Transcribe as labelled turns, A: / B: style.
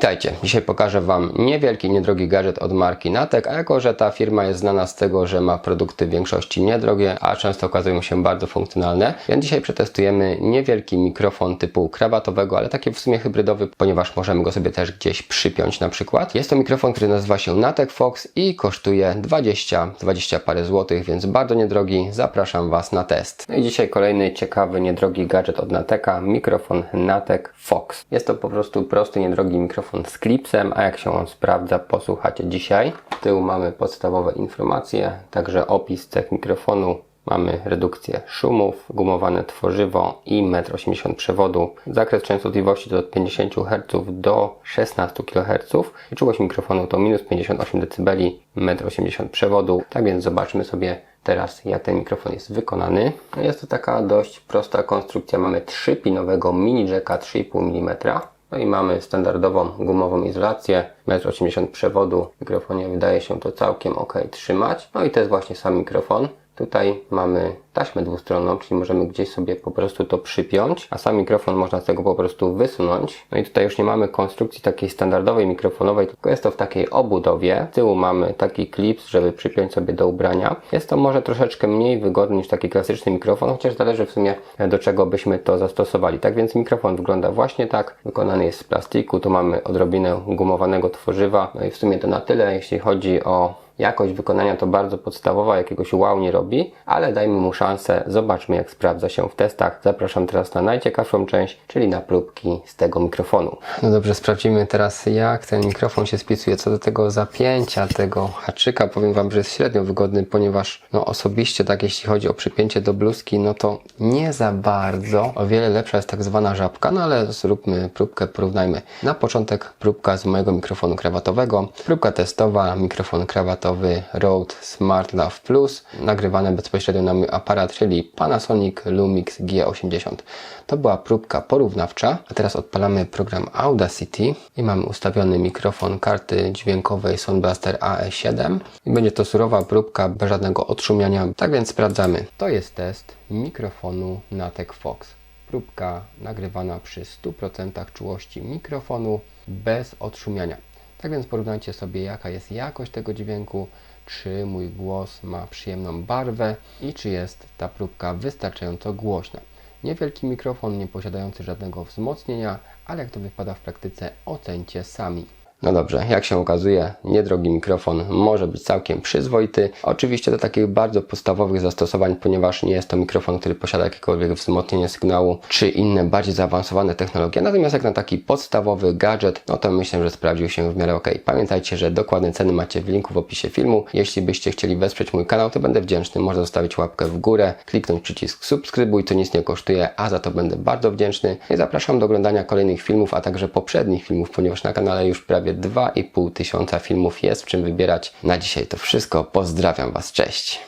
A: Witajcie. Dzisiaj pokażę Wam niewielki, niedrogi gadżet od marki Natek, a jako, że ta firma jest znana z tego, że ma produkty w większości niedrogie, a często okazują się bardzo funkcjonalne, więc dzisiaj przetestujemy niewielki mikrofon typu krawatowego, ale taki w sumie hybrydowy, ponieważ możemy go sobie też gdzieś przypiąć na przykład. Jest to mikrofon, który nazywa się Natek Fox i kosztuje 20, 20 parę złotych, więc bardzo niedrogi. Zapraszam Was na test. No i dzisiaj kolejny ciekawy, niedrogi gadżet od Nateka, mikrofon Natek Fox. Jest to po prostu prosty, niedrogi mikrofon z klipsem, a jak się on sprawdza, posłuchacie dzisiaj. Z tyłu mamy podstawowe informacje, także opis cech mikrofonu. Mamy redukcję szumów, gumowane tworzywo i 1,80 m przewodu. Zakres częstotliwości to od 50 Hz do 16 kHz. I czułość mikrofonu to minus 58 dB, 1,80 m przewodu. Tak więc zobaczmy sobie teraz jak ten mikrofon jest wykonany. Jest to taka dość prosta konstrukcja. Mamy 3-pinowego mini jacka 3,5 mm. No i mamy standardową gumową izolację, 1,80 m przewodu. Mikrofonie wydaje się to całkiem ok trzymać. No i to jest właśnie sam mikrofon. Tutaj mamy taśmę dwustronną, czyli możemy gdzieś sobie po prostu to przypiąć, a sam mikrofon można z tego po prostu wysunąć. No i tutaj już nie mamy konstrukcji takiej standardowej mikrofonowej, tylko jest to w takiej obudowie. Z tyłu mamy taki klips, żeby przypiąć sobie do ubrania. Jest to może troszeczkę mniej wygodny niż taki klasyczny mikrofon, chociaż zależy w sumie do czego byśmy to zastosowali. Tak więc mikrofon wygląda właśnie tak. Wykonany jest z plastiku, tu mamy odrobinę gumowanego tworzywa. No i w sumie to na tyle, jeśli chodzi o Jakość wykonania to bardzo podstawowa, jakiegoś wow nie robi, ale dajmy mu szansę, zobaczmy jak sprawdza się w testach. Zapraszam teraz na najciekawszą część, czyli na próbki z tego mikrofonu. No dobrze, sprawdzimy teraz jak ten mikrofon się spisuje. Co do tego zapięcia tego haczyka, powiem Wam, że jest średnio wygodny, ponieważ no osobiście tak jeśli chodzi o przypięcie do bluzki, no to nie za bardzo. O wiele lepsza jest tak zwana żabka, no ale zróbmy próbkę, porównajmy. Na początek próbka z mojego mikrofonu krawatowego. Próbka testowa, mikrofon krawatowy Rode Smart Love Plus, nagrywane bezpośrednio na mój aparat, czyli Panasonic Lumix G80. To była próbka porównawcza, a teraz odpalamy program Audacity i mamy ustawiony mikrofon karty dźwiękowej Soundblaster AE7 i będzie to surowa próbka bez żadnego odszumiania, tak więc sprawdzamy. To jest test mikrofonu Natek Fox. Próbka nagrywana przy 100% czułości mikrofonu bez odszumiania. Tak więc porównajcie sobie jaka jest jakość tego dźwięku, czy mój głos ma przyjemną barwę i czy jest ta próbka wystarczająco głośna. Niewielki mikrofon, nie posiadający żadnego wzmocnienia, ale jak to wypada w praktyce ocencie sami. No dobrze, jak się okazuje, niedrogi mikrofon może być całkiem przyzwoity. Oczywiście do takich bardzo podstawowych zastosowań, ponieważ nie jest to mikrofon, który posiada jakiekolwiek wzmocnienie sygnału, czy inne bardziej zaawansowane technologie. Natomiast jak na taki podstawowy gadżet, no to myślę, że sprawdził się w miarę ok. Pamiętajcie, że dokładne ceny macie w linku w opisie filmu. Jeśli byście chcieli wesprzeć mój kanał, to będę wdzięczny. Można zostawić łapkę w górę, kliknąć przycisk subskrybuj, to nic nie kosztuje, a za to będę bardzo wdzięczny. I zapraszam do oglądania kolejnych filmów, a także poprzednich filmów, ponieważ na kanale już prawie 2,5 tysiąca filmów jest w czym wybierać. Na dzisiaj to wszystko. Pozdrawiam Was. Cześć.